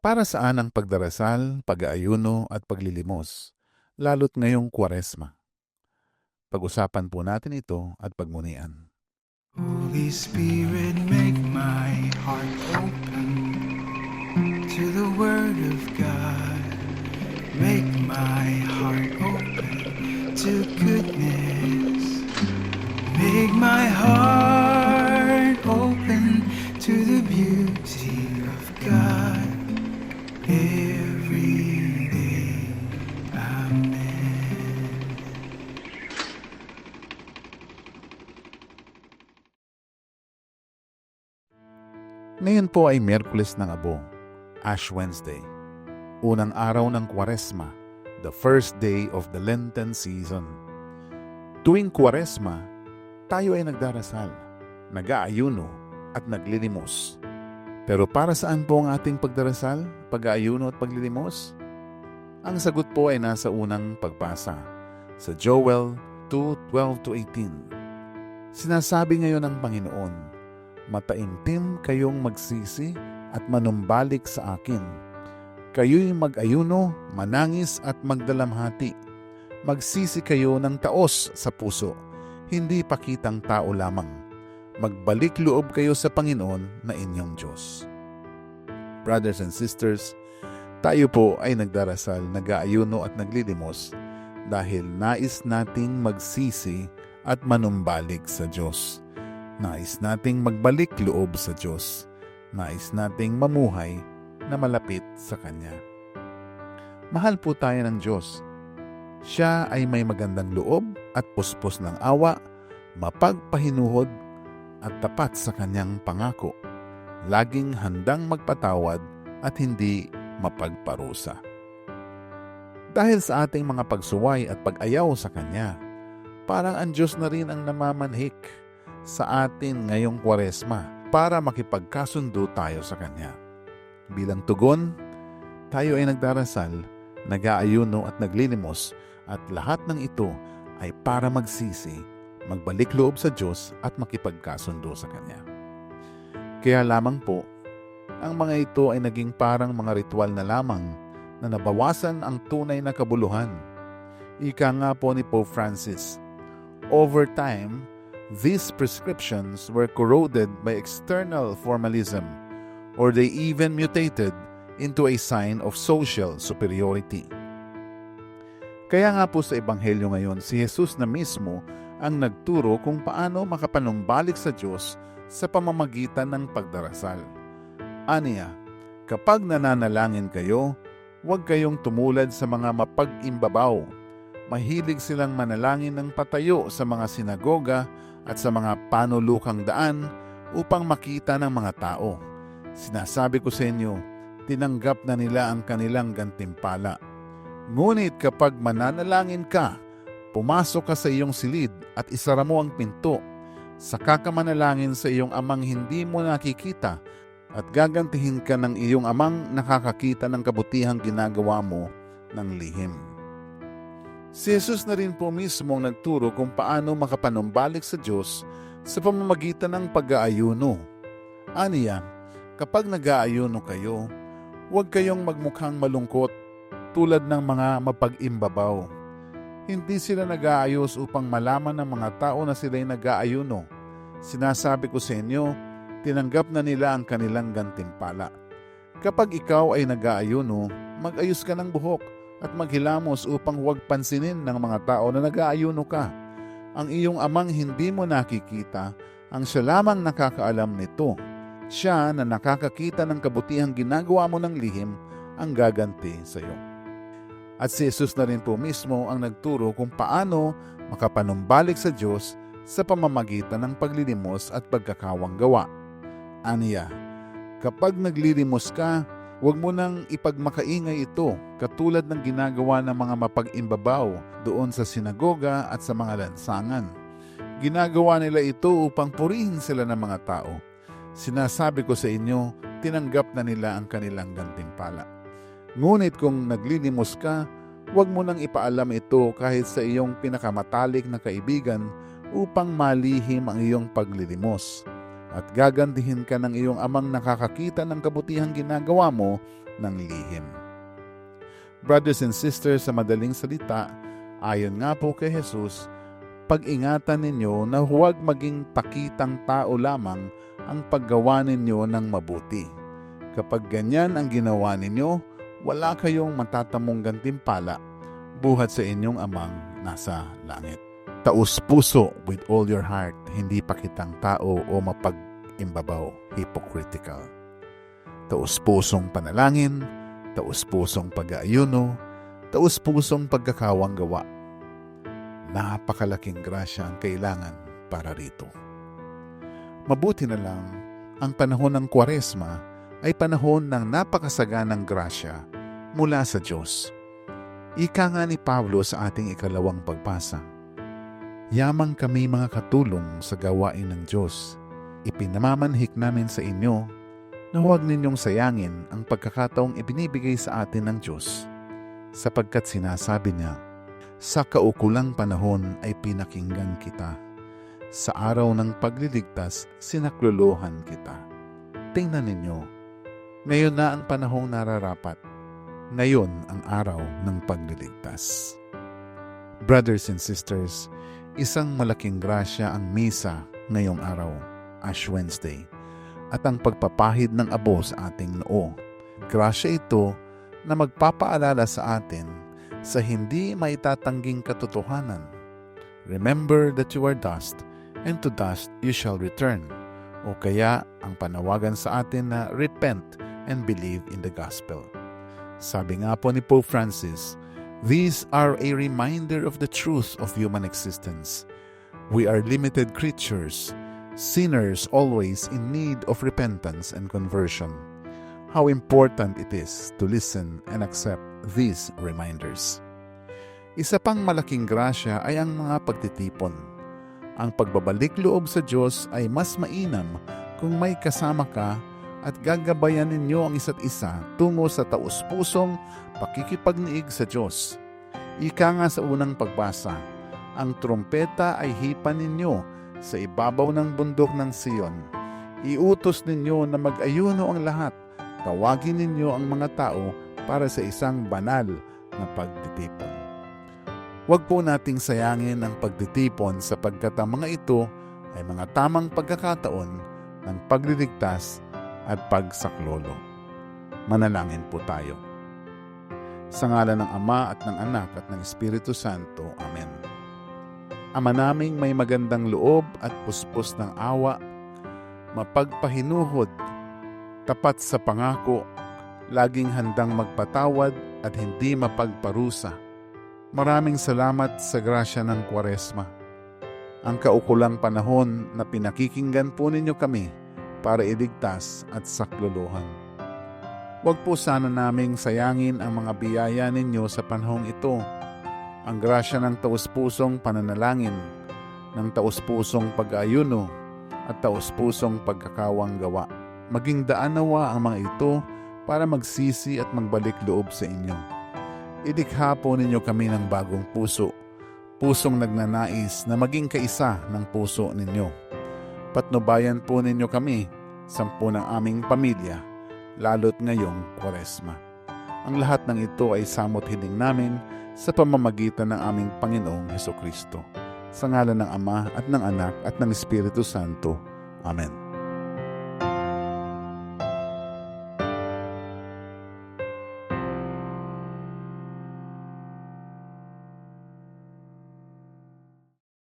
Para saan ang pagdarasal, pag-aayuno at paglilimos, lalo't ngayong kwaresma? Pag-usapan po natin ito at pagmunian. Holy Spirit, make my heart open to the Word of God. Make my heart open to goodness. Ngayon po ay Miyerkules ng Abo, Ash Wednesday, unang araw ng Kwaresma, the first day of the Lenten season. Tuwing Kwaresma, tayo ay nagdarasal, nag-aayuno at naglilimos. Pero para saan po ang ating pagdarasal, pag-aayuno at paglilimos? Ang sagot po ay nasa unang pagbasa sa Joel 2:12-18. Sinasabi ngayon ng Panginoon, mataimtim kayong magsisi at manumbalik sa akin. Kayo'y mag-ayuno, manangis at magdalamhati. Magsisi kayo ng taos sa puso, hindi pakitang tao lamang. Magbalik loob kayo sa Panginoon na inyong Diyos. Brothers and sisters, tayo po ay nagdarasal, nag-aayuno at naglilimos dahil nais nating magsisi at manumbalik sa Diyos. Nais nating magbalik loob sa Diyos. Nais nating mamuhay na malapit sa Kanya. Mahal po tayo ng Diyos. Siya ay may magandang loob at puspos ng awa, mapagpahinuhod at tapat sa Kanyang pangako. Laging handang magpatawad at hindi mapagparusa. Dahil sa ating mga pagsuway at pag-ayaw sa Kanya, parang ang Diyos na rin ang namamanhik sa atin ngayong kwaresma para makipagkasundo tayo sa Kanya. Bilang tugon, tayo ay nagdarasal, nag-aayuno at naglilimos at lahat ng ito ay para magsisi, magbalik loob sa Diyos at makipagkasundo sa Kanya. Kaya lamang po, ang mga ito ay naging parang mga ritual na lamang na nabawasan ang tunay na kabuluhan. Ika nga po ni Pope Francis, over time, these prescriptions were corroded by external formalism, or they even mutated into a sign of social superiority. Kaya nga po sa Ebanghelyo ngayon, si Jesus na mismo ang nagturo kung paano makapanumbalik sa Diyos sa pamamagitan ng pagdarasal. Aniya, kapag nananalangin kayo, huwag kayong tumulad sa mga mapag-imbabaw. Mahilig silang manalangin ng patayo sa mga sinagoga at sa mga panulukang daan upang makita ng mga tao. Sinasabi ko sa inyo, tinanggap na nila ang kanilang gantimpala. Ngunit kapag mananalangin ka, pumasok ka sa iyong silid at isara mo ang pinto, saka ka manalangin sa iyong amang hindi mo nakikita at gagantihin ka ng iyong amang nakakakita ng kabutihang ginagawa mo ng lihim. Si Jesus na rin po mismo ang nagturo kung paano makapanumbalik sa Diyos sa pamamagitan ng pag-aayuno. Aniya, kapag nag-aayuno kayo, huwag kayong magmukhang malungkot tulad ng mga mapag-imbabaw. Hindi sila nag-aayos upang malaman ng mga tao na sila'y nag-aayuno. Sinasabi ko sa inyo, tinanggap na nila ang kanilang gantimpala. Kapag ikaw ay nag-aayuno, mag-ayos ka ng buhok at maghilamos upang huwag pansinin ng mga tao na nag-aayuno ka. Ang iyong amang hindi mo nakikita, ang siya lamang nakakaalam nito. Siya na nakakakita ng kabutihang ginagawa mo ng lihim ang gaganti sa iyo. At si Jesus na rin po mismo ang nagturo kung paano makapanumbalik sa Diyos sa pamamagitan ng paglilimos at pagkakawang gawa. Aniya, kapag naglilimos ka, huwag mo nang ipagmakaingay ito katulad ng ginagawa ng mga mapag-imbabaw doon sa sinagoga at sa mga lansangan. Ginagawa nila ito upang purihin sila ng mga tao. Sinasabi ko sa inyo, tinanggap na nila ang kanilang gantimpala. Ngunit kung naglilimos ka, huwag mo nang ipaalam ito kahit sa iyong pinakamatalik na kaibigan upang malihim ang iyong paglilimos. At gagantihin ka ng iyong amang nakakakita ng kabutihang ginagawa mo ng lihim. Brothers and sisters, sa madaling salita, ayon nga po kay Jesus, pag-ingatan ninyo na huwag maging pakitang tao lamang ang paggawa ninyo ng mabuti. Kapag ganyan ang ginawa ninyo, wala kayong matatamong gantimpala buhat sa inyong amang nasa langit. Taus puso with all your heart, hindi pakitang tao o mapag-imbabaw, hypocritical. Taus pusong panalangin, taus pusong pag-aayuno, taus pusong pagkakawang gawa. Napakalaking grasya ang kailangan para rito. Mabuti na lang, ang panahon ng kwaresma ay panahon ng napakasaganang grasya mula sa Diyos. Ika nga ni Pablo sa ating ikalawang pagbasa. Yamang kami mga katulong sa gawain ng Diyos. Ipinamamanhik namin sa inyo na huwag ninyong sayangin ang pagkakataong ibinibigay sa atin ng Diyos sapagkat sinasabi niya, sa kaukulang panahon ay pinakinggan kita. Sa araw ng pagliligtas, sinakluluhan kita. Tingnan ninyo, ngayon na ang panahong nararapat. Ngayon ang araw ng pagliligtas. Brothers and sisters, isang malaking grasya ang misa ngayong araw, Ash Wednesday, at ang pagpapahid ng abo sa ating noo. Grasya ito na magpapaalala sa atin sa hindi maitatangging katotohanan. Remember that you are dust, and to dust you shall return. O kaya ang panawagan sa atin na repent and believe in the gospel. Sabi nga po ni Pope Francis, These are a reminder of the truth of human existence. We are limited creatures, sinners always in need of repentance and conversion. How important it is to listen and accept these reminders. Isa pang malaking grasya ay ang mga pagtitipon. Ang pagbabalik loob sa Diyos ay mas mainam kung may kasama ka at gagabayan ninyo ang isa't isa tungo sa taus-pusong pakikipagniig sa Diyos. Ika nga sa unang pagbasa, ang trompeta ay hipan ninyo sa ibabaw ng bundok ng Siyon. Iutos ninyo na mag-ayuno ang lahat. Tawagin ninyo ang mga tao para sa isang banal na pagtitipon. Huwag po nating sayangin ang pagtitipon sapagkat ang mga ito ay mga tamang pagkakataon ng pagliligtas at pagsaklolo. Manalangin po tayo. Sa ngala ng Ama at ng Anak at ng Espiritu Santo. Amen. Ama naming may magandang loob at puspos ng awa, mapagpahinuhod, tapat sa pangako, laging handang magpatawad at hindi mapagparusa. Maraming salamat sa grasya ng Kwaresma. Ang kaukulang panahon na pinakikinggan po ninyo kami para iligtas at sakluluhan. Huwag po sana naming sayangin ang mga biyaya ninyo sa panahong ito. Ang grasya ng taus-pusong pananalangin, ng taus-pusong pag-ayuno, at taus-pusong pagkakawang gawa. Maging daan nawa ang mga ito para magsisi at magbalik loob sa inyo. Ilikha po ninyo kami ng bagong puso, pusong nagnanais na maging kaisa ng puso ninyo. Patnubayan po ninyo kami, sampu ng aming pamilya, lalo't ngayong kwaresma. Ang lahat ng ito ay samot hiling namin sa pamamagitan ng aming Panginoong Heso Kristo. Sa ngalan ng Ama at ng Anak at ng Espiritu Santo. Amen.